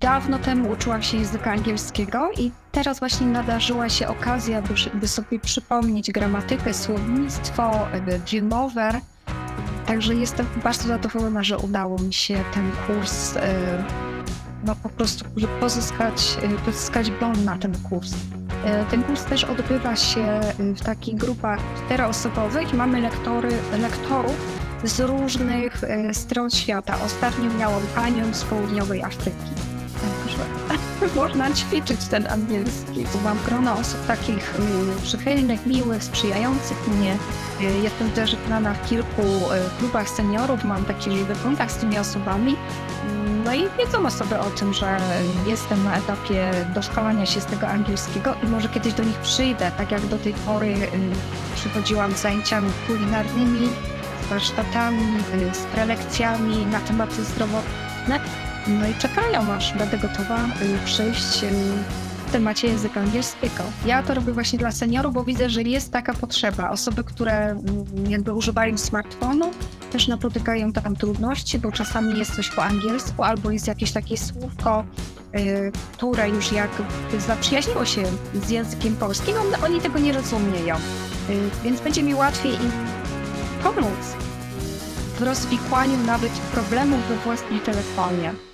dawno temu uczyłam się języka angielskiego i teraz właśnie nadarzyła się okazja, by, by sobie przypomnieć gramatykę, słownictwo, wymowę. Także jestem bardzo zadowolona, że udało mi się ten kurs, y, no po prostu pozyskać, y, pozyskać bon na ten kurs. Y, Ten kurs też odbywa się w takich grupach czteroosobowych. Mamy lektory, lektorów z różnych e, stron świata. Ostatnio miałam panią z południowej Afryki. Można ćwiczyć ten angielski. Mam grono osób takich mm, przychylnych, miłych, sprzyjających mnie. E, Jestem też znana w kilku e, klubach seniorów, mam taki żywy kontakt z tymi osobami. Mm, No i wiedzą osoby o tym, że jestem na etapie doszkalania się z tego angielskiego i może kiedyś do nich przyjdę, tak jak do tej pory y, przychodziłam z zajęciami kulinarnymi, z warsztatami, y, z prelekcjami na tematy zdrowotne. No i czekają, aż będę gotowa y, przyjść y, w temacie języka angielskiego. Ja to robię właśnie dla seniorów, bo widzę, że jest taka potrzeba. Osoby, które mm, jakby używają smartfonu, też napotykają tam trudności, bo czasami jest coś po angielsku, albo jest jakieś takie słówko, y, które już jak zaprzyjaźniło się z językiem polskim, one, oni tego nie rozumieją. Więc będzie mi łatwiej im pomóc w rozwikłaniu nawet problemów we własnym telefonie.